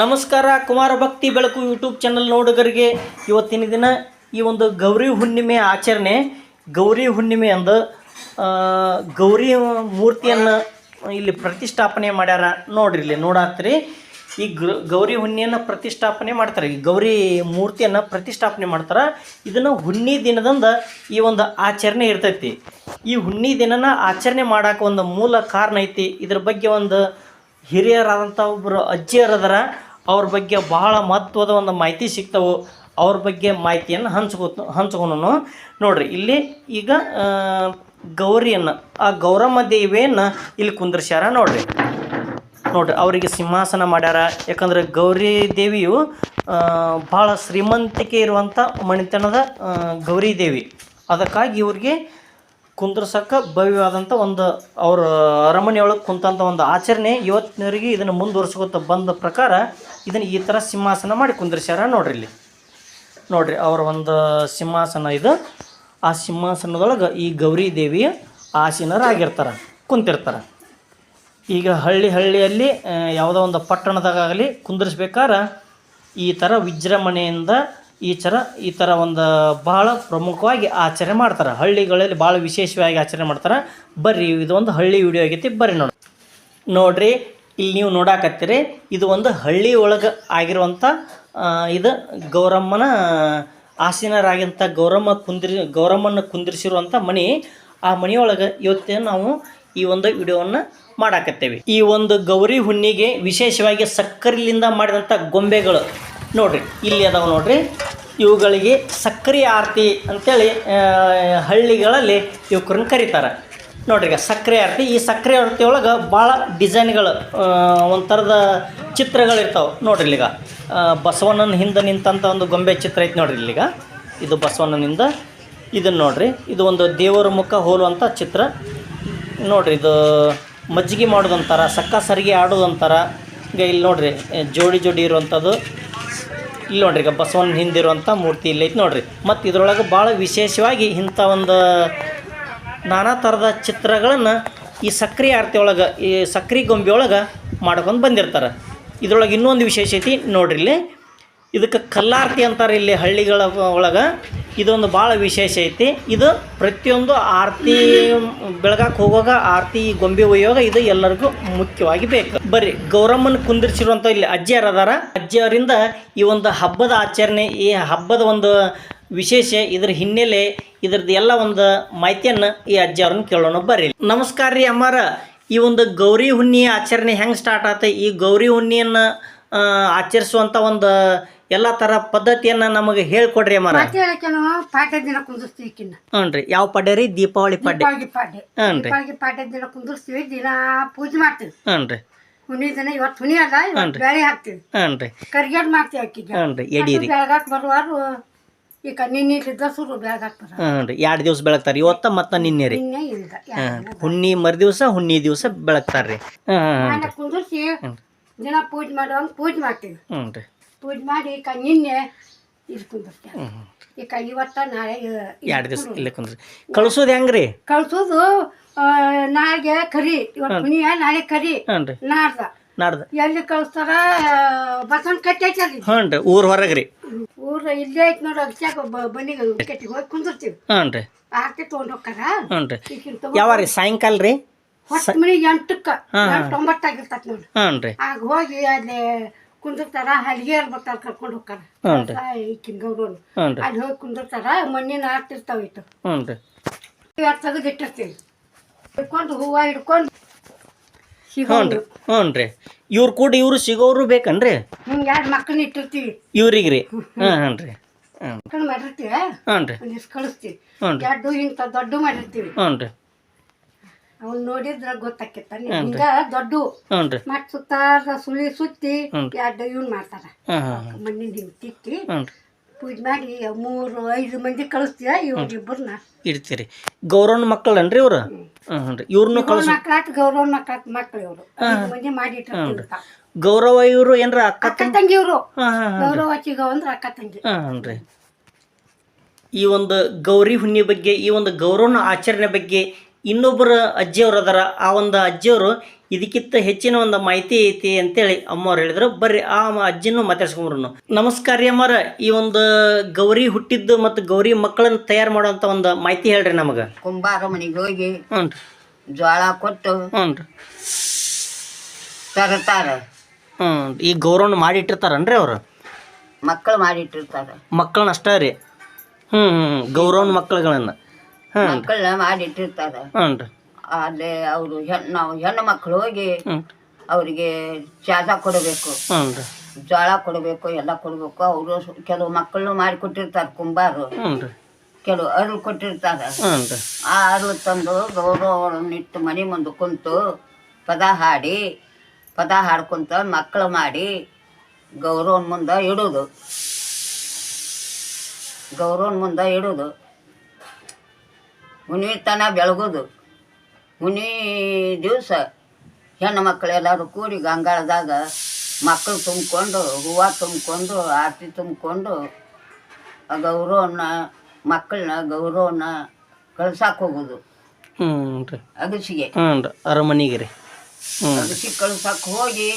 ನಮಸ್ಕಾರ, ಕುಮಾರ ಭಕ್ತಿ ಬೆಳಕು ಯೂಟ್ಯೂಬ್ ಚಾನಲ್ ನೋಡುಗರಿಗೆ. ಇವತ್ತಿನ ದಿನ ಈ ಒಂದು ಗೌರಿ ಹುಣ್ಣಿಮೆ ಆಚರಣೆ, ಗೌರಿ ಹುಣ್ಣಿಮೆ ಅಂದು ಗೌರಿ ಮೂರ್ತಿಯನ್ನು ಇಲ್ಲಿ ಪ್ರತಿಷ್ಠಾಪನೆ ಮಾಡ್ಯಾರ ನೋಡ್ರಿ ಇಲ್ಲಿ, ನೋಡಾತ್ರಿ. ಈ ಗೌರಿ ಹುಣ್ಣಿಯನ್ನು ಪ್ರತಿಷ್ಠಾಪನೆ ಮಾಡ್ತಾರೆ. ಈ ಗೌರಿ ಮೂರ್ತಿಯನ್ನು ಪ್ರತಿಷ್ಠಾಪನೆ ಮಾಡ್ತಾರೆ. ಇದನ್ನು ಹುಣ್ಣಿ ದಿನದಂದ ಈ ಒಂದು ಆಚರಣೆ ಇರ್ತೈತಿ. ಈ ಹುಣ್ಣಿ ದಿನನ ಆಚರಣೆ ಮಾಡೋಕೆ ಒಂದು ಮೂಲ ಕಾರಣ ಐತಿ. ಇದ್ರ ಬಗ್ಗೆ ಒಂದು ಹಿರಿಯರಾದಂಥ ಒಬ್ಬರು ಅಜ್ಜಿಯರದರ ಅವ್ರ ಬಗ್ಗೆ ಬಹಳ ಮಹತ್ವದ ಒಂದು ಮಾಹಿತಿ ಸಿಗ್ತವೆ ಅವ್ರ ಬಗ್ಗೆ ಮಾಹಿತಿಯನ್ನು ಹಂಚ್ಕೋ ಹಂಚ್ಕೊನು ನೋಡ್ರಿ, ಇಲ್ಲಿ ಈಗ ಗೌರಿಯನ್ನು, ಆ ಗೌರಮ್ಮ ದೇವಿಯನ್ನು ಇಲ್ಲಿ ಕುಂದ್ರಸ್ಯಾರ ನೋಡ್ರಿ. ನೋಡ್ರಿ, ಅವರಿಗೆ ಸಿಂಹಾಸನ ಮಾಡ್ಯಾರ. ಯಾಕಂದ್ರೆ ಗೌರಿ ದೇವಿಯು ಭಾಳ ಶ್ರೀಮಂತಿಕೆ ಇರುವಂಥ ಮಣಿತನದ ಗೌರಿ ದೇವಿ. ಅದಕ್ಕಾಗಿ ಇವ್ರಿಗೆ ಕುಂದ್ರಸಕ್ಕ ಭವ್ಯವಾದಂಥ ಒಂದು ಅವ್ರ ಅರಮನೆಯೊಳಗೆ ಕುಂತಂಥ ಒಂದು ಆಚರಣೆ ಇವತ್ತಿನವರಿಗೆ ಇದನ್ನು ಮುಂದುವರ್ಸ್ಕೊತ ಬಂದ ಪ್ರಕಾರ ಇದನ್ನು ಈ ಥರ ಸಿಂಹಾಸನ ಮಾಡಿ ಕುಂದ್ರಿಸ್ಯಾರ ನೋಡ್ರಿ ಇಲ್ಲಿ. ನೋಡ್ರಿ ಅವರ ಒಂದು ಸಿಂಹಾಸನ ಇದು. ಆ ಸಿಂಹಾಸನದೊಳಗೆ ಈ ಗೌರಿ ದೇವಿಯ ಆಸೀನರಾಗಿರ್ತಾರೆ, ಕುಂತಿರ್ತಾರೆ. ಈಗ ಹಳ್ಳಿ ಹಳ್ಳಿಯಲ್ಲಿ ಯಾವುದೋ ಒಂದು ಪಟ್ಟಣದಾಗಲಿ ಕುಂದಿರಿಸ್ಬೇಕಾದ್ರೆ ಈ ಥರ ವಿಜೃಂಭಣೆಯಿಂದ ಈ ಥರ ಈ ಥರ ಒಂದು ಬಹಳ ಪ್ರಮುಖವಾಗಿ ಆಚರಣೆ ಮಾಡ್ತಾರೆ. ಹಳ್ಳಿಗಳಲ್ಲಿ ಭಾಳ ವಿಶೇಷವಾಗಿ ಆಚರಣೆ ಮಾಡ್ತಾರೆ. ಬರ್ರಿ, ಇದೊಂದು ಹಳ್ಳಿ ವಿಡಿಯೋ ಆಗೈತಿ, ಬರ್ರಿ ನೋಡಿ ನೋಡ್ರಿ ಇಲ್ಲಿ ನೀವು ನೋಡಾಕತ್ತೀರಿ ಇದು ಒಂದು ಹಳ್ಳಿ ಒಳಗೆ ಆಗಿರುವಂಥ ಇದು ಗೌರಮ್ಮನ ಆಸೀನರಾಗಿಂಥ ಗೌರಮ್ಮ ಕುಂದಿರಿ ಗೌರಮ್ಮನ ಕುಂದಿರಿಸಿರುವಂಥ ಮನೆ. ಆ ಮನೆಯೊಳಗೆ ಇವತ್ತೇ ನಾವು ಈ ಒಂದು ವಿಡಿಯೋವನ್ನು ಮಾಡಾಕತ್ತೇವೆ. ಈ ಒಂದು ಗೌರಿ ಹುಣ್ಣಿಗೆ ವಿಶೇಷವಾಗಿ ಸಕ್ಕರೆಲಿಂದ ಮಾಡಿದಂಥ ಗೊಂಬೆಗಳು ನೋಡ್ರಿ ಇಲ್ಲಿ ಅದಾವೆ ನೋಡ್ರಿ. ಇವುಗಳಿಗೆ ಸಕ್ಕರೆ ಆರತಿ ಅಂತೇಳಿ ಆ, ಹಳ್ಳಿಗಳಲ್ಲಿ ಇವಕ್ಕರನ್ನ ಕರೀತಾರೆ. ನೋಡ್ರಿ ಈಗ ಸಕ್ಕರೆ ಆರತಿ ಈ ಸಕ್ಕರೆ ಆರತಿ ಒಳಗೆ ಭಾಳ ಡಿಸೈನ್ಗಳು ಒಂಥರದ ಚಿತ್ರಗಳಿರ್ತಾವೆ ನೋಡ್ರಿ ಇಲ್ಲಿಗ ಬಸವಣ್ಣನ ಹಿಂದೆ ನಿಂತಂಥ ಒಂದು ಗೊಂಬೆ ಚಿತ್ರ ಐತೆ ನೋಡ್ರಿ ಇಲ್ಲಿಗ ಇದು ಬಸವಣ್ಣನಿಂದ ಇದನ್ನು ನೋಡ್ರಿ. ಇದು ಒಂದು ದೇವರ ಮುಖ ಹೋಲುವಂಥ ಚಿತ್ರ. ನೋಡ್ರಿ, ಇದು ಮಜ್ಜಿಗೆ ಮಾಡೋದಂತಾರ, ಸಕ್ಕ ಸರಿಗೆ ಆಡೋದಂತಾರ. ಈಗ ಇಲ್ಲಿ ನೋಡ್ರಿ ಜೋಡಿ ಜೋಡಿ ಇರುವಂಥದ್ದು ಇಲ್ಲಿ ನೋಡ್ರಿ, ಈಗ ಬಸವನ ಹಿಂದಿರುವಂಥ ಮೂರ್ತಿ ಇಲ್ಲಿ ಐತೆ ನೋಡ್ರಿ. ಮತ್ತು ಇದರೊಳಗೆ ಭಾಳ ವಿಶೇಷವಾಗಿ ಇಂಥ ಒಂದು ನಾನಾ ಥರದ ಚಿತ್ರಗಳನ್ನು ಈ ಸಕ್ರೆ ಆರತಿ ಒಳಗೆ ಈ ಸಕ್ರೆ ಗೊಂಬೆ ಒಳಗೆ ಮಾಡ್ಕೊಂಡು ಬಂದಿರ್ತಾರೆ. ಇದ್ರೊಳಗೆ ಇನ್ನೊಂದು ವಿಶೇಷ ಐತಿ, ನೋಡ್ರಿ ಇಲ್ಲಿ. ಇದಕ್ಕೆ ಕಲ್ಲಾರತಿ ಅಂತಾರೆ ಇಲ್ಲಿ ಹಳ್ಳಿಗಳ ಒಳಗೆ. ಇದೊಂದು ಭಾಳ ವಿಶೇಷ ಐತಿ. ಇದು ಪ್ರತಿಯೊಂದು ಆರತಿ, ಬೆಳಗಾಕ್ ಹೋಗುವಾಗ ಆರತಿ, ಗೊಂಬೆ ಒಯ್ಯುವಾಗ ಇದು ಎಲ್ಲರಿಗೂ ಮುಖ್ಯವಾಗಿ ಬೇಕು. ಬರ್ರಿ, ಗೌರಮ್ಮನ ಕುಂದಿರ್ಸಿರುವಂಥ ಇಲ್ಲಿ ಅಜ್ಜಿಯರು ಅದಾರ. ಅಜ್ಜಿಯವರಿಂದ ಈ ಒಂದು ಹಬ್ಬದ ಆಚರಣೆ, ಈ ಹಬ್ಬದ ಒಂದು ವಿಶೇಷ ಇದ್ರ ಹಿನ್ನೆಲೆ ಇದ್ರದ್ದು ಎಲ್ಲ ಒಂದು ಮಾಹಿತಿಯನ್ನು ಈ ಅಜ್ಜಿಯವ್ರನ್ನ ಕೇಳೋಣ ಬರ್ರಿ. ನಮಸ್ಕಾರ ರೀ ಅಮ್ಮಾರ. ಈ ಒಂದು ಗೌರಿ ಹುಣ್ಣಿ ಆಚರಣೆ ಹೆಂಗೆ ಸ್ಟಾರ್ಟ್ ಆತ? ಈ ಗೌರಿ ಹುಣ್ಣಿಯನ್ನು ಆಚರಿಸುವಂತ ಆಚರಿಸುವಂಥ ಒಂದು ಎಲ್ಲ ತರ ಪದ್ಧತಿಯನ್ನ ನಮಗೆ ಹೇಳ್ಕೊಡ್ರಿ ಅಮ್ಮ ಪಾಡ್ಯ ದಿನ ಕುಂದಿರ್ತೀವಿ ಕಿನ್ನ ಹ್ಞೂ ಯಾವ ಪಡ್ಯ ರೀ? ದೀಪಾವಳಿ ಪಡೆ ದೀಪಾವಳಿ ಪಾಡ್ಯ. ದಿನ ಕುಂದಿರ್ತೀವಿ ದಿನ ಪೂಜೆ ಮಾಡ್ತೀವಿ. ಹ್ಞೂ ರೀ. ಹುಣ್ಣಿ ದಿನ ಇವತ್ತು ಹುಣಿ ಅದ ಬೇಳೆ ಹಾಕ್ತೀವಿ. ಹ್ಞೂ ರೀ. ಕರಿಗೇಡ್ ಮಾಡ್ತೀವಿ ಅಕ್ಕಿಗೆ ಹ್ಞೂ ಎಡಿ ಬೆಳಗಾಕ್ ಬರುವಾರು ಈಗ ನಿನ್ನಿಟ್ಟಿದ್ದ ಸುರು ಬರ ಹ್ಞೂ ರೀ. ಎರಡು ದಿವಸ ಬೆಳಗ್ತಾರೆ. ಇವತ್ತ ಮತ್ತು ನಿನ್ನೆ ರೀ. ನಿನ್ನೆ ಇಲ್ದ ಹಾಂ ಹುಣ್ಣಿ ಮರು ದಿವಸ ಹುಣ್ಣಿ ದಿವಸ ಬೆಳಗ್ತಾರೆ ರೀ. ಕುಂದಿರ್ಸಿ ದಿನ ಪೂಜೆ ಮಾಡುವಂಗೆ ಪೂಜೆ ಮಾಡ್ತೀವಿ ಹ್ಞೂ ರೀ. ಪೂಜೆ ಮಾಡಿ ಈಗ ನಿನ್ನೆ ಇದು ಕುಂದಿರ್ತೀವಿ ಈಗ ಇವತ್ತ ನಾಳೆ ಎರಡು ದಿವಸ ಇಲ್ಲೇ ಕುಂದ್ರಿ ಕಳ್ಸೋದು ಹೆಂಗ್ರಿ ಕಳ್ಸೋದು ನಾಳೆಗೆ ಕರಿ. ಇವತ್ತು ನಾಳೆ ಕರಿ. ಹ್ಞೂ ರೀ. ನಾಡ್ದ. ನಾಡ್ದು. ಎಲ್ಲಿ ಕಳಿಸ್ತಾರ? ಬಸವನ್ ಕಟ್ಟಿ ಐತಲ್ರಿ ಹ್ಞೂ ರೀ ಊರು ಹೊರಗೆ ರೀ. ಊರ ಇಲ್ಲೇ ಐತಿ ನೋಡಿ ಅಕ್ಕ ಬನ್ನಿಗೆ ಕಟ್ಟಿ ಹೋಗಿ ಕುಂದಿರ್ತೀವಿ. ಹ್ಞೂ ರೀ ಆರ್ತಿ ತೊಗೊಂಡ್ ಹೋಗ್ತಾರ? ಹ್ಞೂ ರೀ ಯಾವ ರೀ? ಸಾಯಂಕಾಲ ರೀ? ಹೊತ್ತು ಮನಿ ಎಂಟಕ್ಕ ಎಂಟೊಂಬತ್ತಾಗಿರ್ತೈತಿ ನೋಡಿ. ಹ್ಞೂ ರೀ ಆಗ ಹೋಗಿ ಅಲ್ಲಿ ಕುಂದಿರ್ತಾರ ಹಲಿಗೆಯಲ್ಲಿ ಬರ್ತಾರ ಕರ್ಕೊಂಡು ಹೋಗ್ತಾರ. ಹ್ಞೂ ರೀ ಈಕಿನ ಗೌರವನು ಹ್ಞೂ ರೀ ಅಲ್ಲಿ ಹೋಗಿ ಕುಂದಿರ್ತಾರ ಮಣ್ಣಿನ ಆರ್ತಿರ್ತಾವ ಇಟ್ಟು ಹ್ಞೂ ರೀ ತೆಗೆದು ಇಟ್ಟಿರ್ತೀವಿ ಹಿಡ್ಕೊಂಡು ಹೂವ ಹಿಡ್ಕೊಂಡು ಹ್ಞೂ ರೀ ಹ್ಞೂ ರೀ ಇವ್ರು ಕೂಡ ಇವರು ಸಿಗೋರು ಬೇಕನ್ರಿ? ಹಿಂಗೆ ಎರಡು ಮಕ್ಕಳನ್ನ ಇಟ್ಟಿರ್ತೀವಿ ಇವ್ರಿಗೆ ರೀ ಹಾಂ ಹಾಂ ರೀ ಹ್ಞೂ. ಮಕ್ಕಳು ಮಾಡಿರ್ತೀವಿ ಹ್ಞೂ ರೀ ಒಂದಿಷ್ಟು ಕಳಿಸ್ತೀವಿ. ಹ್ಞೂ ರೀ ಎರಡು ಇಂಥ ದೊಡ್ಡ ಮಾಡಿರ್ತೀವಿ. ಹ್ಞೂ ರೀ ಅವ್ನು ನೋಡಿದ್ರ ಗೊತ್ತಾಕೈತ. ಹಿಂಗ ದೊಡ್ಡ ಹ್ಞೂ ರೀ ಮತ್ ಸುತ್ತಾರ ಸುಳಿ ಸುತ್ತಿ ಹ್ಞೂ. ಎರಡು ಇವ್ನ ಮಾಡ್ತಾರ. ಹಾಂ ಹಾಂ ಮಣ್ಣಿನ ಹಿಂಗ್ ತಿಕ್ಕಿ ಹ್ಞೂ ರೀ ಪೂಜೆ ಮಾಡಿ ಮೂರು ಐದು ಮಂದಿ ಕಳಿಸ್ತೀವ ಇವ್ರಿಬ್ಬರನ್ನ ಇಡ್ತೀರಿ. ಗೌರವನ ಮಕ್ಕಳನ್ರಿ ಇವ್ರು? ಹ್ಞೂ ರೀ. ಇವ್ರನ್ನೂ ಕಳ್ಸ. ಮಕ್ಕಳಾತ್ ಗೌರವ ಮಕ್ಕಳ ಮಕ್ಳು ಇವರು. ಮಂದಿ ಮಾಡಿ ಗೌರವ ಇವರು ಏನ್ರ ಅಕ್ಕ ಅಕ್ಕ ತಂಗಿ? ಇವರು. ಹಾಂ ಹಾಂ ಹಾಂ ಗೌರವ ಚಿಗವ ಅಂದ್ರ ಅಕ್ಕ ತಂಗಿ. ಹಾಂ ರೀ. ಈ ಒಂದು ಗೌರಿ ಹುಣ್ಣಿ ಬಗ್ಗೆ ಈ ಒಂದು ಗೌರವನ ಆಚರಣೆ ಬಗ್ಗೆ ಇನ್ನೊಬ್ಬರು ಅಜ್ಜಿಯವರು ಅದಾರ. ಆ ಒಂದು ಅಜ್ಜಿಯವರು ಇದಕ್ಕಿಂತ ಹೆಚ್ಚಿನ ಒಂದು ಮಾಹಿತಿ ಐತಿ ಅಂತೇಳಿ ಅಮ್ಮವ್ರು ಹೇಳಿದ್ರು. ಬರ್ರಿ ಆ ಅಜ್ಜಿನೂ ಮಾತಾಡ್ಸ್ಕೊಂಬರು ನಮಸ್ಕಾರ ರೀ ಅಮ್ಮರ. ಈ ಒಂದು ಗೌರಿ ಹುಟ್ಟಿದ್ದು ಮತ್ತು ಗೌರಿ ಮಕ್ಕಳನ್ನ ತಯಾರು ಮಾಡುವಂತ ಒಂದು ಮಾಹಿತಿ ಹೇಳ್ರಿ ನಮಗೆ. ಕುಂಬಾರ ಮನೆಗೆ ಹೋಗಿ ಹ್ಞೂ ಜೋಳ ಕೊಟ್ಟು ಹ್ಞೂ ರೀ. ತರ್ತಾರ. ಹ್ಞೂ ಈ ಗೌರವನ ಮಾಡಿಟ್ಟಿರ್ತಾರನ್ರಿ ಅವರು? ಮಕ್ಕಳು ಮಾಡಿಟ್ಟಿರ್ತಾರೆ. ಮಕ್ಕಳನ್ನ ಅಷ್ಟೇ ರೀ. ಹ್ಞೂ ಹ್ಞೂ. ಗೌರವನ ಮಕ್ಕಳುಗಳನ್ನ. ಮಕ್ಕಳನ್ನ ಮಾಡಿಟ್ಟಿರ್ತಾರ. ಹ್ಞೂ ಅಲ್ಲಿ ಅವರು ಹೆಣ್ಣು ನಾವು ಹೆಣ್ಣು ಮಕ್ಕಳು ಹೋಗಿ ಅವರಿಗೆ ಚಾದ ಕೊಡಬೇಕು. ಹ್ಞೂ ಜೋಳ ಕೊಡಬೇಕು ಎಲ್ಲ ಕೊಡಬೇಕು. ಅವರು ಕೆಲವು ಮಕ್ಕಳು ಮಾಡಿ ಕೊಟ್ಟಿರ್ತಾರೆ ಕುಂಬಾರು ಕೆಲವು ಅರಳು ಕೊಟ್ಟಿರ್ತಾರೆ. ಆ ಅರಳು ತಂದು ಗೌರವನಿಟ್ಟು ಮನೆ ಮುಂದೆ ಕುಂತು ಪದ ಹಾಡಿ ಪದ ಹಾಡ್ಕೊಂತ ಮಕ್ಕಳು ಮಾಡಿ ಗೌರವನ ಮುಂದೆ ಇಡೋದು. ಗೌರವನ ಮುಂದೆ ಇಡೋದು. ಹುಣ್ಣಿಮೆ ತನ ಬೆಳಗೋದು. ಹುಣ್ಣಿ ದಿವಸ ಹೆಣ್ಣು ಮಕ್ಕಳೆಲ್ಲರೂ ಕೂಡಿ ಗಂಗಾಳದಾಗ ಮಕ್ಕಳು ತುಂಬಿಕೊಂಡು ಹೂವು ತುಂಬಿಕೊಂಡು ಆರತಿ ತುಂಬಿಕೊಂಡು ಆ ಗೌರವನ ಮಕ್ಕಳನ್ನ ಗೌರವನ ಕಳ್ಸಕ್ಕೆ ಹೋಗೋದು. ಹ್ಞೂ ಅಗಸಿಗೆ. ಹ್ಞೂ ಅರಮನೆಗೆ ರೀ. ಅಗಸಿ ಕಳ್ಸಕ್ಕೆ ಹೋಗಿ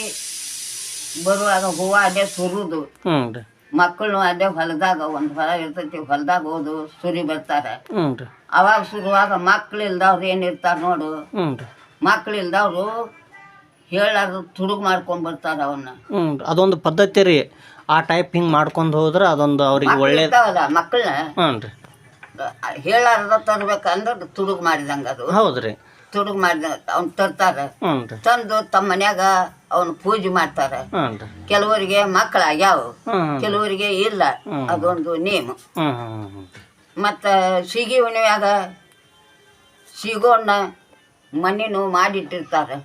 ಬರುವಾಗ ಹೂವು ಅದೇ ಸುರುದು. ಹ್ಞೂ ರೀ. ಮಕ್ಕಳು ಅದೇ ಹೊಲದಾಗ ಒಂದು ಹೊಲ ಇರ್ತೈತಿ ಹೊಲದಾಗ ಹೋದು ಸುರಿ ಬರ್ತಾರೆ. ಅವಾಗ ಶುರುವಾಗ ಮಕ್ಳು ಇಲ್ದವ್ರು ಏನಿರ್ತಾರೆ ನೋಡು. ಹ್ಞೂ ರೀ. ಮಕ್ಳು ಇಲ್ದವ್ರು ಹೇಳಾರ್ದು ತುಡುಗು ಮಾಡ್ಕೊಂಡ್ ಬರ್ತಾರೆ ಅವನ್ನ ಅದೊಂದು ಪದ್ಧತಿ ರೀ. ಆ ಟೈಪ್ ಹಿಂಗ್ ಮಾಡ್ಕೊಂಡು ಹೋದ್ರೆ ಅದೊಂದು ಅವ್ರಿಗೆ ಒಳ್ಳೆ ಮಕ್ಕಳನ್ನ ಹೇಳಾರ್ದ ತರ್ಬೇಕಂದ್ರೆ ತುಡುಗು ಮಾಡಿದಂಗ ಅದು. ಹೌದ್ರಿ. ತುಡುಗ್ ಮಾಡಿದ ಅವ್ನು ತರ್ತಾರೆ. ತಂದು ತಮ್ಮ ಮನ್ಯಾಗ ಅವನು ಪೂಜೆ ಮಾಡ್ತಾರೆ. ಹ್ಞೂ ಕೆಲವರಿಗೆ ಮಕ್ಕಳಾಗ್ಯಾವ. ಹ್ಞೂ ಕೆಲವರಿಗೆ ಇಲ್ಲ. ಅದೊಂದು ನೇಮ್ ಮತ್ತು ಸೀಗಿ ಹುಣ್ಣಿಮ್ಯಾಗ ಸಿಗೋಣ ಮಣ್ಣಿನೂ ಮಾಡಿಟ್ಟಿರ್ತಾರೆ.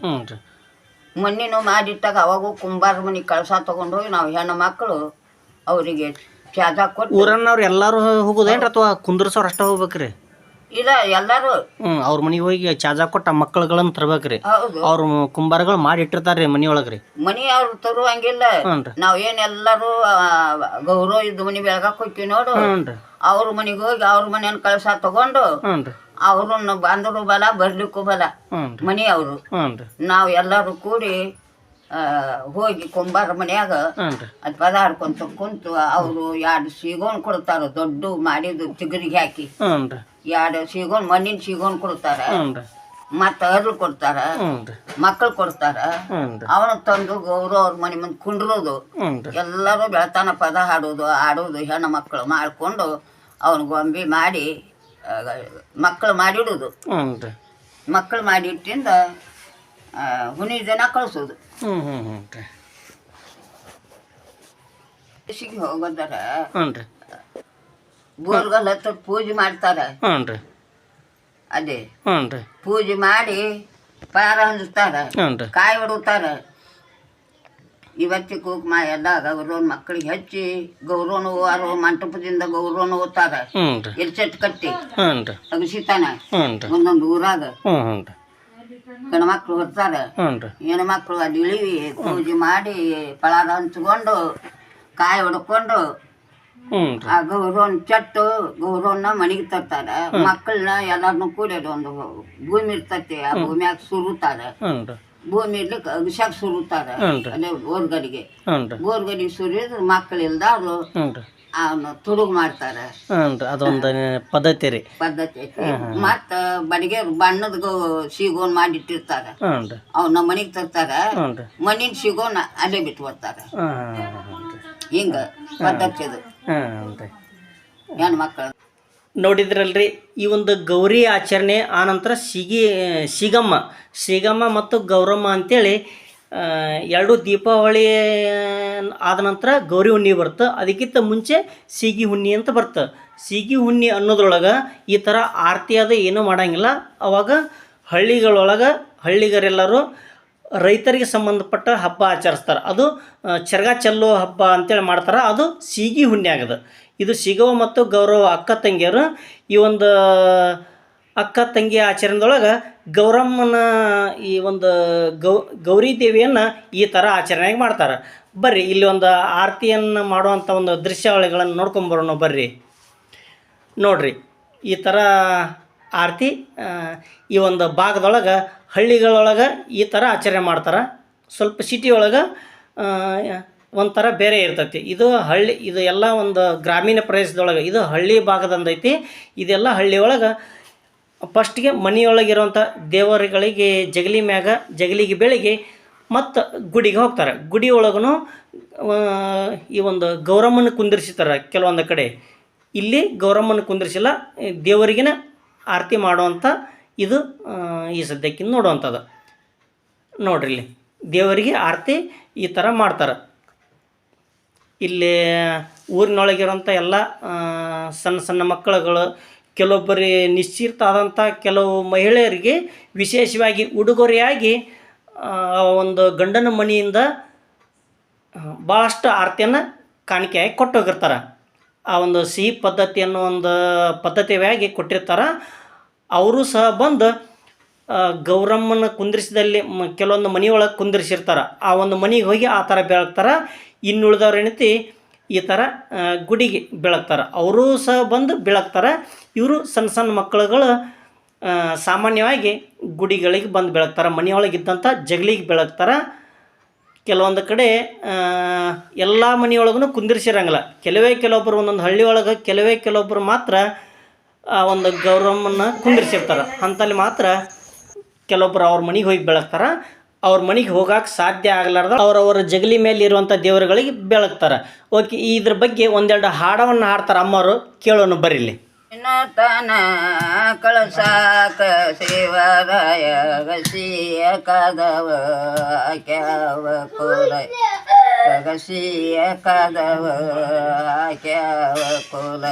ಮಣ್ಣಿನೂ ಮಾಡಿಟ್ಟಾಗ ಅವಾಗೂ ಕುಂಬಾರ ಮನೆ ಕಳಸ ತಗೊಂಡು ಹೋಗಿ ನಾವು ಹೆಣ್ಣು ಮಕ್ಕಳು ಅವರಿಗೆ ಚಾದ ಕೊಟ್ಟು ಊರನ್ನವ್ರು ಎಲ್ಲರೂ ಹೋಗುದೇನ್ರಿ ಅಥವಾ ಕುಂದ್ರಸೋರು ಅಷ್ಟೇ ಹೋಗ್ಬೇಕ್ರಿ? ಇಲ್ಲ ಎಲ್ಲರೂ ಹ್ಮ್ ಅವ್ರ ಮನೆಗೆ ಹೋಗಿ ಚಾಜಾ ಕೊಟ್ಟ ಮಕ್ಕಳುಗಳನ್ನ ತರ್ಬೇಕ್ರಿ. ಹೌದು. ಅವ್ರ ಕುಂಬಾರಗಳು ಮಾಡಿ ಇಟ್ಟಿರ್ತಾರ್ರಿ ಮನಿ ಒಳಗ್ರಿ ಮನಿ ಅವ್ರು ತರುವಂಗಿಲ್ಲ. ನಾವ್ ಏನ್ ಆ, ಗೌರವ ಇದ್ದ ಮನಿ ಬೆಳಗಾಕ್ ಹೋಗ್ತೀವಿ ನೋಡು. ಅವ್ರ ಮನೆಗೆ ಹೋಗಿ ಅವ್ರ ಮನೆಯನ್ನ ಕಳಸ ತಗೊಂಡು ಅವ್ರನ್ನ ಬಂದರು ಬಲ ಬರ್ಲಿಕ್ಕೂ ಬಲ. ಮನಿ ಅವರು. ನಾವ್ ಎಲ್ಲರೂ ಕೂಡಿ ಹೋಗಿ ಕುಂಬಾರ ಮನ್ಯಾಗ ಅದ್ ರೀ. ಅದು ಪದ ಹಾಡ್ಕೊಂತ ಕುಂತು ಅವರು ಎರಡು ಸೀಗೋನ್ ಕೊಡ್ತಾರ ದೊಡ್ಡ ಮಾಡಿದ್ದು ತಿಗರಿಗೆ ಹಾಕಿ. ಎರಡು ಸೀಗೋನ್ ಮಣ್ಣಿನ ಸೀಗೋನ್ ಕೊಡ್ತಾರ. ಮತ್ತ ಅರ್ಲು ಕೊಡ್ತಾರ. ಮಕ್ಕಳು ಕೊಡ್ತಾರ. ಅವನ ತಂದು ಗೌರವ ಅವ್ರ ಮನೆ ಮುಂದೆ ಕುಂಡ್ರೋದು. ಎಲ್ಲರೂ ಬೆಳತಾನ ಪದ ಹಾಡೋದು ಆಡೋದು ಹೆಣ್ಣು ಮಕ್ಕಳು ಮಾಡ್ಕೊಂಡು ಅವನ ಗೊಂಬೆ ಮಾಡಿ ಮಕ್ಕಳು ಮಾಡಿಡುದು. ಮಕ್ಕಳು ಮಾಡಿಟ್ಟಿಂದ ಹುನಿ ಜನ ಕಳಿಸೋದು. ಹ್ಞೂ ಹ್ಞೂ ಹ್ಞೂ ರೀ ಸಿಗಿ ಹೋಗೋದಾರ ಹ್ಞೂ ರೀ. ಬೋರ್ಗಲ್ ಹತ್ರ ಪೂಜೆ ಮಾಡ್ತಾರ. ಹ್ಞೂ ರೀ. ಅದೇ. ಹ್ಞೂ ರೀ. ಪೂಜೆ ಮಾಡಿ ಪಾರ ಹಂಚ್ತಾರ ಹ್ಞೂ ರೀ. ಕಾಯಿ ಹೊಡುತ್ತಾರ ಇವತ್ತಿ ಮಾ ಎಲ್ಲ ಗೌರವನ ಮಕ್ಕಳಿಗೆ ಹಚ್ಚಿ ಗೌರವನ ಹೂವಾರು ಮಂಟಪದಿಂದ ಗೌರವನ ಓದ್ತಾರ ಎಲ್ಲಿ ಚಟ್ ಕಟ್ಟಿ. ಅಗಸಿತಾನ. ಒಂದೊಂದು ಊರಾಗ. ಹ್ಞೂ ಹ್ಞೂ ರೀ ಗಂಡ್ಮಕ್ಳು ಹೊರ್ತಾರೆ ಹ್ಞೂ ಹೆಣ್ಮಕ್ಳು ಅಲ್ಲಿ ಇಳಿವಿ ಪೂಜೆ ಮಾಡಿ ಪಳಾರ ಹಂಚ್ಕೊಂಡು ಕಾಯಿ ಹೊಡ್ಕೊಂಡು ಆ ಗೌರವನ್ ಚಟ್ಟು ಗೌರವನ್ನ ಮನೆಗೆ ತರ್ತಾರ. ಮಕ್ಕಳನ್ನ ಎಲ್ಲಾರನ್ನು ಕೂಡಿ ಒಂದು ಭೂಮಿ ಇರ್ತೈತಿ ಆ ಭೂಮಿಯಾಗ ಸುರುತ್ತಾರೆ. ಭೂಮಿ ಇರ್ಲಿಕ್ಕೆ ಅಗಸ್ಯಾಗ ಸುರುತ್ತಾರೆ ಅಲ್ಲೇ ರೀ. ಬೋರ್ಗಡಿ ಸುರಿದ್ರೆ ಮಕ್ಕಳಿಲ್ದವ್ರು ಹ್ಞೂ ರೀ ಅವನ್ನ ತುಡುಗು ಮಾಡ್ತಾರೆ. ಹ್ಞೂ ರೀ ಅದೊಂದು ಪದ್ಧತಿ ರೀ. ಪದ್ಧತಿ ಐತಿ. ಮತ್ತ ಬಡಿಗೆ ಬಣ್ಣದ ಸಿಗೋನ್ ಮಾಡಿಟ್ಟಿರ್ತಾರೆ ಹ್ಞೂ ರೀ ನಮ್ಮ ಮನೆಗೆ ತರ್ತಾರೆ. ಹ್ಞೂ ರೀ ಮಣ್ಣಿನ ಸಿಗೋನ್ ಅಲ್ಲೇ ಬಿಟ್ಟು ಬರ್ತಾರೆ. ಹಾಂ ಹಾಂ ಹಾಂ ಹಿಂಗ ಪದ್ಧತಿ ಅದು ಹಾಂ ರೀ ಹೆಣ್ಮಕ್ಳು ನೋಡಿದ್ರಲ್ರಿ ಈ ಒಂದು ಗೌರಿ ಆಚರಣೆ ಆನಂತರ ಸಿಗಿ ಸಿಗಮ್ಮ ಸಿಗಮ್ಮ ಮತ್ತು ಗೌರಮ್ಮ ಅಂತೇಳಿ ಎರಡು ದೀಪಾವಳಿ ಆದ ನಂತರ ಗೌರಿ ಹುಣ್ಣಿ ಬರುತ್ತೆ. ಅದಕ್ಕಿಂತ ಮುಂಚೆ ಸೀಗಿ ಹುಣ್ಣಿ ಅಂತ ಬರುತ್ತೆ. ಸೀಗಿ ಹುಣ್ಣಿ ಅನ್ನೋದ್ರೊಳಗೆ ಈ ಥರ ಆರತಿ ಅದು ಏನೂ ಮಾಡೋಂಗಿಲ್ಲ. ಅವಾಗ ಹಳ್ಳಿಗಳೊಳಗೆ ಹಳ್ಳಿಗರೆಲ್ಲರೂ ರೈತರಿಗೆ ಸಂಬಂಧಪಟ್ಟ ಹಬ್ಬ ಆಚರಿಸ್ತಾರೆ. ಅದು ಚರ್ಗ ಚರಗ ಚೆಲ್ಲೋ ಹಬ್ಬ ಅಂತೇಳಿ ಮಾಡ್ತಾರೆ. ಅದು ಸೀಗಿ ಹುಣ್ಣಿ ಆಗದ ಇದು ಸಿಗವ ಮತ್ತು ಗೌರವ ಅಕ್ಕ ತಂಗಿಯರು ಈ ಒಂದು ಅಕ್ಕ ತಂಗಿ ಆಚರಣೆದೊಳಗೆ ಗೌರಮ್ಮನ ಈ ಒಂದು ಗೌ, ಗೌರಿ ದೇವಿಯನ್ನು ಈ ಥರ ಆಚರಣೆಯಾಗಿ ಮಾಡ್ತಾರೆ. ಬರ್ರಿ, ಇಲ್ಲಿ ಒಂದು ಆರತಿಯನ್ನು ಮಾಡುವಂಥ ಒಂದು ದೃಶ್ಯಾವಳಿಗಳನ್ನು ನೋಡ್ಕೊಂಬರೋಣ ಬರ್ರಿ. ನೋಡ್ರಿ, ಈ ಥರ ಆರತಿ ಈ ಒಂದು ಭಾಗದೊಳಗೆ, ಹಳ್ಳಿಗಳೊಳಗೆ ಈ ಥರ ಆಚರಣೆ ಮಾಡ್ತಾರೆ. ಸ್ವಲ್ಪ ಸಿಟಿ ಒಳಗೆ ಒಂಥರ ಬೇರೆ ಇರ್ತೈತಿ. ಇದು ಹಳ್ಳಿ, ಇದು ಎಲ್ಲ ಒಂದು ಗ್ರಾಮೀಣ ಪ್ರದೇಶದೊಳಗೆ, ಇದು ಹಳ್ಳಿ ಭಾಗದಂದೈತಿ. ಇದೆಲ್ಲ ಹಳ್ಳಿ ಒಳಗೆ ಫಸ್ಟ್ಗೆ ಮನೆಯೊಳಗಿರುವಂಥ ದೇವರುಗಳಿಗೆ ಜಗಲಿ ಮ್ಯಾಗ, ಜಗಲಿಗೆ ಬೆಳಗ್ಗೆ ಮತ್ತು ಗುಡಿಗೆ ಹೋಗ್ತಾರೆ. ಗುಡಿ ಒಳಗೂ ಈ ಒಂದು ಗೌರಮ್ಮನ ಕುಂದಿರ್ಸಿರ್ತಾರೆ ಕೆಲವೊಂದು ಕಡೆ. ಇಲ್ಲಿ ಗೌರಮ್ಮನ ಕುಂದಿರ್ಸಿಲ್ಲ, ದೇವರಿಗಿನ ಆರತಿ ಮಾಡುವಂಥ ಇದು ಈ ಸದ್ಯಕ್ಕಿಂತ ನೋಡುವಂಥದ್ದು ನೋಡ್ರಿ ಇಲ್ಲಿ, ದೇವರಿಗೆ ಆರತಿ ಈ ಥರ ಮಾಡ್ತಾರೆ. ಇಲ್ಲಿ ಊರಿನೊಳಗಿರೋಂಥ ಎಲ್ಲ ಸಣ್ಣ ಸಣ್ಣ ಮಕ್ಕಳುಗಳು ಕೆಲವೊಬ್ಬರಿ ನಿಶ್ಚಿತ ಆದಂಥ ಕೆಲವು ಮಹಿಳೆಯರಿಗೆ ವಿಶೇಷವಾಗಿ ಉಡುಗೊರೆಯಾಗಿ ಒಂದು ಗಂಡನ ಮನೆಯಿಂದ ಭಾಳಷ್ಟು ಆರತಿಯನ್ನು ಕಾಣಿಕೆಯಾಗಿ ಕೊಟ್ಟೋಗಿರ್ತಾರೆ. ಆ ಒಂದು ಸಿಹಿ ಪದ್ಧತಿ ಅನ್ನೋ ಒಂದು ಪದ್ಧತಿಯಾಗಿ ಕೊಟ್ಟಿರ್ತಾರೆ. ಅವರು ಸಹ ಬಂದು ಗೌರಮ್ಮನ ಕುಂದಿರಿಸಿದಲ್ಲಿ ಕೆಲವೊಂದು ಮನೆಯೊಳಗೆ ಕುಂದಿರಿಸಿರ್ತಾರೆ. ಆ ಒಂದು ಮನೆಗೆ ಹೋಗಿ ಆ ಥರ ಬೆಳಗ್ತಾರೆ. ಇನ್ನುಳಿದವ್ರು ಏನೈತಿ ಈ ಥರ ಗುಡಿಗೆ ಬೆಳಗ್ತಾರೆ. ಅವರೂ ಸಹ ಬಂದು ಬೆಳಗ್ತಾರೆ. ಇವರು ಸಣ್ಣ ಸಣ್ಣ ಮಕ್ಕಳುಗಳು ಸಾಮಾನ್ಯವಾಗಿ ಗುಡಿಗಳಿಗೆ ಬಂದು ಬೆಳಗ್ತಾರೆ. ಮನೆಯೊಳಗಿದ್ದಂಥ ಜಗಲಿಗೆ ಬೆಳಗ್ತಾರೆ. ಕೆಲವೊಂದು ಕಡೆ ಎಲ್ಲ ಮನೆಯೊಳಗೂ ಕುಂದಿರ್ಸಿರಂಗಿಲ್ಲ. ಕೆಲವೇ ಕೆಲವೊಬ್ಬರು ಒಂದೊಂದು ಹಳ್ಳಿ ಒಳಗೆ, ಕೆಲವೇ ಕೆಲವೊಬ್ಬರು ಮಾತ್ರ ಆ ಒಂದು ಗೌರವವನ್ನು ಕುಂದಿರ್ಸಿರ್ತಾರೆ. ಅಂಥಲ್ಲಿ ಮಾತ್ರ ಕೆಲವೊಬ್ಬರು ಅವ್ರ ಮನೆಗೆ ಹೋಗಿ ಬೆಳಗ್ತಾರೆ. ಅವ್ರ ಮನೆಗೆ ಹೋಗಕ್ಕೆ ಸಾಧ್ಯ ಆಗಲಾರ್ದ ಅವರವರ ಜಗಲಿ ಮೇಲೆ ಇರುವಂಥ ದೇವರುಗಳಿಗೆ ಬೆಳಗ್ತಾರೆ. ಓಕೆ, ಇದ್ರ ಬಗ್ಗೆ ಒಂದೆರಡು ಹಾಡವನ್ನು ಹಾಡ್ತಾರೆ ಅಮ್ಮವರು. ಕೇಳೋಣ ಬರೀಲಿ ತನ ಕಳಸಾಕ ಶಿವರಾಯ ಕದವ ಕ್ಯಾವ ಕೋಲ ಅಗಸಿಯ ಕದವ ಕ್ಯಾವ ಕೋಲ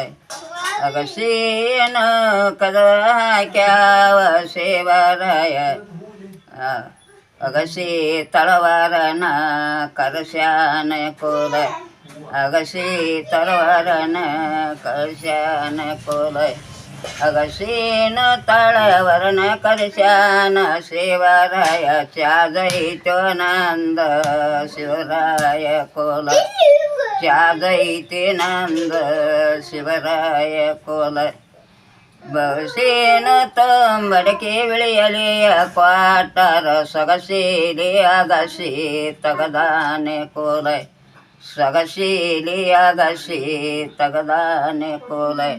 ಅಗಸಿಯನ ಕದವ ಕ್ಯಾವ ಶಿವರಾಯ ಅಗಸಿ ತಳವಾರನ ಕರಶ್ಯಾನ ಕೋಲ ಅಗಸಿ ತಳವಾರನ ಕರಶ್ಯಾನ ಕೋಲ ಅಗಸೀನ ತಳವರನ ಕರಶ್ಯಾನ ಶಿವರಾಯ ಚಾದೈತ್ಯೋನಂದ ಶಿವರಾಯ ಕೋಲ ಚಾದೈತಿ ಶಿವರಾಯ ಕೋಲ ಬಸೇನ ತಂಬಡಕೆ ವಿಳಿಯಲಿಯ ಕ್ವಾಟರ ಸೊಗಸೀಲಿ ಅಗಸಿ ತಗದಾನೆ ಕೋಲೈ. ಸೊಗಸೀಲಿ ಅಗಸಿ ತಗದಾನೆ ಕೋಲೈ.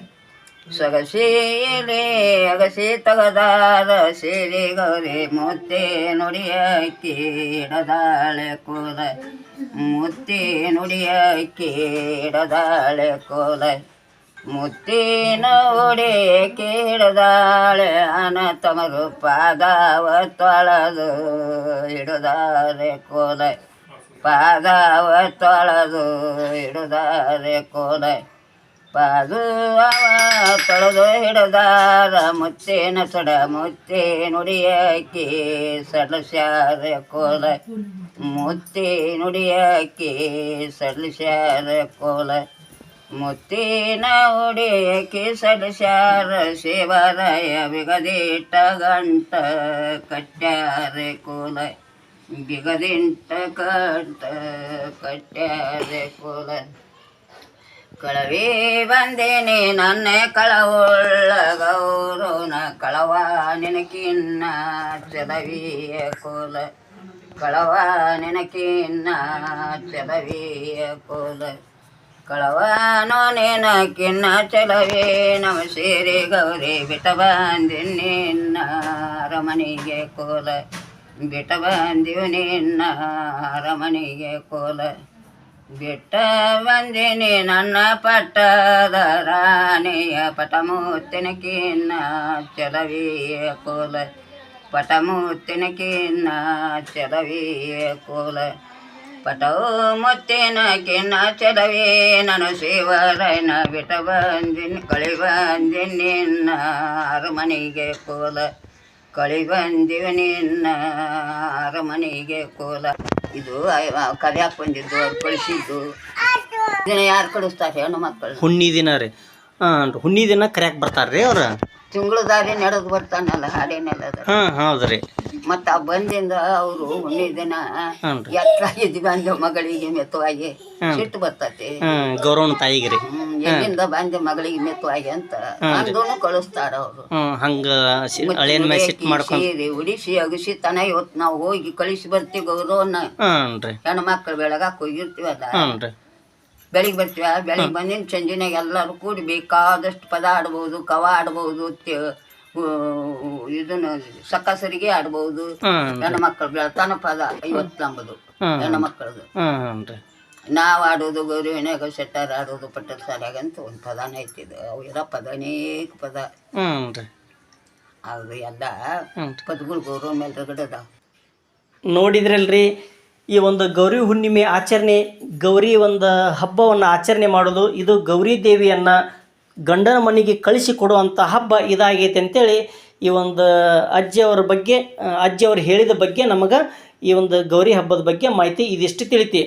ಸೊಗಸೀಲಿ ಅಗಸಿ ತಗದಾರ ಸಿರಿ ಗೌರಿ ಮುತ್ತೆ ನುಡಿಯಕ್ಕಿ ಇಡದಾಳೆ ಕೋಲೈ. ಮುತ್ತೆ ನುಡಿಯಕ್ಕಿ ಇಡದಾಳೆ ಕೋಲೈ. ಮುತ್ತಿನ ಉಡಿ ಕೇಳದಾಳೆ, ಅನ ತಮರು ಪಾದಾವ ತೊಳೆದು ಇಡುದಾರೆ ಕೋಲೆ. ಪಾದಾವ ತೊಳೆದು ಇಡುದಾರೆ ಕೋಲೆ. ಪಾದು ಅವ ತೊಳೆದು ಹಿಡದಾರ, ಮುತ್ತಿನ ಸಡ ಮುತ್ತಿ ನುಡಿಯಕ್ಕಿ ಸಡಸ್ಯಾರೆ ಕೋಲೆ. ಮುತ್ತಿ ನುಡಿಯಕ್ಕಿ ಸಡಸ್ಯಾರೆ ಕೋಲೆ. ಮುತ್ತಿನ ಉಡಿಯಕ್ಕೆ ಸಡಸ್ಯಾರ ಶಿವರಾಯ ಬಿಗದಿಟ್ಟ ಗಂಟ ಕಟ್ಟ್ಯಾರೆ ಕೋಲ ಬಿಗದಿಂಟ ಗಂಟ ಕಟ್ಟ್ಯಾರೆ ಕೋಲ ಕಳವಿ ಬಂದೇನೆ ನನ್ನ ಕಳವುಳ್ಳ ಗೌರವನ ಕಳವ ನಿನಕಿನ್ನ ಚಲವಿಯ ಕೋಲ ಕಳವ ನಿನಕಿನ್ನ ಚಲವಿಯ ಕೋಲ ಕಳವನೋ ನೇನ ಕಿನ್ನ ಚಲವೇ. ನಮ ಸೇರಿ ಗೌರಿ ಬಿಟ ನಿನ್ನ ಅರಮನೆಗೆ ಕೋಲ. ಬಿಟ ಬಂದಿವು ನಿನ್ನ ಅರಮನೆಗೆ ಕೋಲ. ಬಿಟ್ಟ ಬಂದಿನಿ ನನ್ನ ಪಟ್ಟದ ರಾಣಿಯ ಪಟಮೂತ್ತಿನ ಕಿನ್ನ ಚಲವಿಯ ಕೋಲ. ಪಟಮೂತ್ತಿನ ಕಿನ್ನ ಚಲವಿಯ ಕೋಲ. ಪಟವು ಮುತ್ತಿನ ಕಿನ್ನ ಚಲವೇ ನಾನು ಶಿವರಾಯನ ಬಿಟ ಬಂದಿನ್, ಕಳಿ ಬಂದಿ ನಿನ್ನ ಅರಮನೆಗೆ ಕೋಲ. ಕಳಿ ಬಂದಿವ ನಿನ್ನ ಅರಮನೆಗೆ ಕೋಲ. ಇದು ಕಲಿಯಾಕೆ ಬಂದಿದ್ದು ಅವ್ರು ಕಳಿಸಿದ್ದು. ದಿನ ಯಾರು ಕಳಿಸ್ತಾರೆ ಹೆಣ್ಣು ಮಕ್ಕಳು ಹುಣ್ಣಿ ದಿನ ರೀ. ಹುಣ್ಣಿ ದಿನ ಕರ್ಯಾಕೆ ಬರ್ತಾರೆ ರೀ ಅವ್ರು? ತಿಂಗಳು ದಾರಿ ನಡೆದು ಬರ್ತಾನಲ್ಲ ಹಾಡೇನೆಲ್ಲದ ಹಾ ಹೌದ್ರಿ ಮತ್ತ ಆ ಬಂದಿಂದ ಅವರು ಹುಣ್ಣಿ ದಿನ ರೀ. ಎತ್ತಾಗಿದ್ದು ಬಂದ ಮಗಳಿಗೆ ಮೆತ್ತವಾಗಿ ಸಿಟ್ಟು ಬರ್ತತಿ. ಗೌರವನ ತಾಯಿಗೆ ರೀ. ಹ್ಮ್ ಎಲ್ಲಿಂದ ಬಂದ ಮಗಳಿಗೆ ಮೆತ್ತವಾಗಿ ಅಂತ ಅಂದೂನು ಕಳಿಸ್ತಾರ ಅವರು. ಹಂಗ ಹಂಗೆ ಮೇಲೆ ಸಿಟ್ಟು ಮಾಡ್ಕೊಂಡು ಸೀರೆ ಉಡಿಸಿ ಅಗಸಿ ತನ ಇವತ್ತು ನಾವು ಹೋಗಿ ಕಳಿಸಿ ಬರ್ತೀವಿ ಗೌರವನ್ನ. ಹೆಣ್ಮಕ್ಳು ಬೆಳಗಾಕ್ ಹೋಗಿರ್ತೀವಲ್ಲ. ಬೆಳಿಗ್ಗೆ ಬರ್ತೀವಿ? ಬೆಳಿಗ್ಗೆ ಬಂದಿನ ಸಂಜೆನಾಗ ಎಲ್ಲರೂ ಕೂಡಿ ಬೇಕಾದಷ್ಟು ಪದ ಆಡ್ಬೋದು ಕವ ಆಡ್ಬೋದು ಇದನ್ನ ಸಕ್ಕಸರಿಗೆ ಆಡ್ಬೋದು. ಹೆಣ್ಣು ಮಕ್ಕಳು ಬೆಳತಾನ ಪದ ಐವತ್ತು ನಂಬುದು. ಹೆಣ್ಮಕ್ಳದು ನಾವು ಆಡೋದು ಗೌರಿವಿನಾಗ ಸೆಟ್ಟಾರ ಆಡೋದು ಪಟ್ಟದ ಸಾಲಾಗ ಅಂತ ಒಂದು ಪದನೇ ಐತಿದ್ದು ಅವು ಇರೋ ಪದ ಅನೇಕ ಪದ. ಅದು ಎಲ್ಲ ಪದಗಳು ಗೌರವ ಮೇಲೆ ರಗಡದ ನೋಡಿದ್ರಲ್ರಿ ಈ ಒಂದು ಗೌರಿ ಹುಣ್ಣಿಮೆ ಆಚರಣೆ, ಗೌರಿ ಒಂದು ಹಬ್ಬವನ್ನು ಆಚರಣೆ ಮಾಡೋದು, ಇದು ಗೌರಿ ದೇವಿಯನ್ನು ಗಂಡನ ಮನೆಗೆ ಕಳಿಸಿ ಕೊಡುವಂಥ ಹಬ್ಬ ಇದಾಗೈತೆ ಅಂತೇಳಿ ಈ ಒಂದು ಅಜ್ಜಿಯವರ ಬಗ್ಗೆ, ಅಜ್ಜಿಯವರು ಹೇಳಿದ ಬಗ್ಗೆ ನಮಗೆ ಈ ಒಂದು ಗೌರಿ ಹಬ್ಬದ ಬಗ್ಗೆ ಮಾಹಿತಿ ಇದಿಷ್ಟು ತಿಳಿತಿ.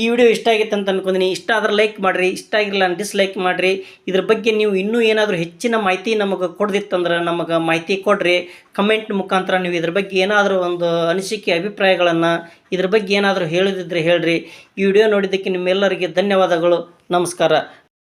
ಈ ವಿಡಿಯೋ ಇಷ್ಟ ಆಗಿತ್ತು ಅಂತ ಅನ್ಕೊಂಡಿನಿ. ಇಷ್ಟ ಆದ್ರೆ ಲೈಕ್ ಮಾಡಿರಿ, ಇಷ್ಟ ಡಿಸ್ ಡಿಸ್ಲೈಕ್ ಮಾಡಿರಿ. ಇದ್ರ ಬಗ್ಗೆ ನೀವು ಇನ್ನೂ ಏನಾದರೂ ಹೆಚ್ಚಿನ ಮಾಹಿತಿ ನಮಗೆ ಕೊಡ್ದಿತ್ತಂದ್ರೆ ನಮಗೆ ಮಾಹಿತಿ ಕೊಡ್ರಿ. ಕಮೆಂಟ್ ಮುಖಾಂತರ ನೀವು ಇದ್ರ ಬಗ್ಗೆ ಏನಾದರೂ ಒಂದು ಅನಿಸಿಕೆ, ಅಭಿಪ್ರಾಯಗಳನ್ನು ಇದ್ರ ಬಗ್ಗೆ ಏನಾದರೂ ಹೇಳಿದಿದ್ರೆ ಹೇಳ್ರಿ. ಈ ವಿಡಿಯೋ ನೋಡಿದ್ದಕ್ಕೆ ನಿಮ್ಮೆಲ್ಲರಿಗೆ ಧನ್ಯವಾದಗಳು. ನಮಸ್ಕಾರ.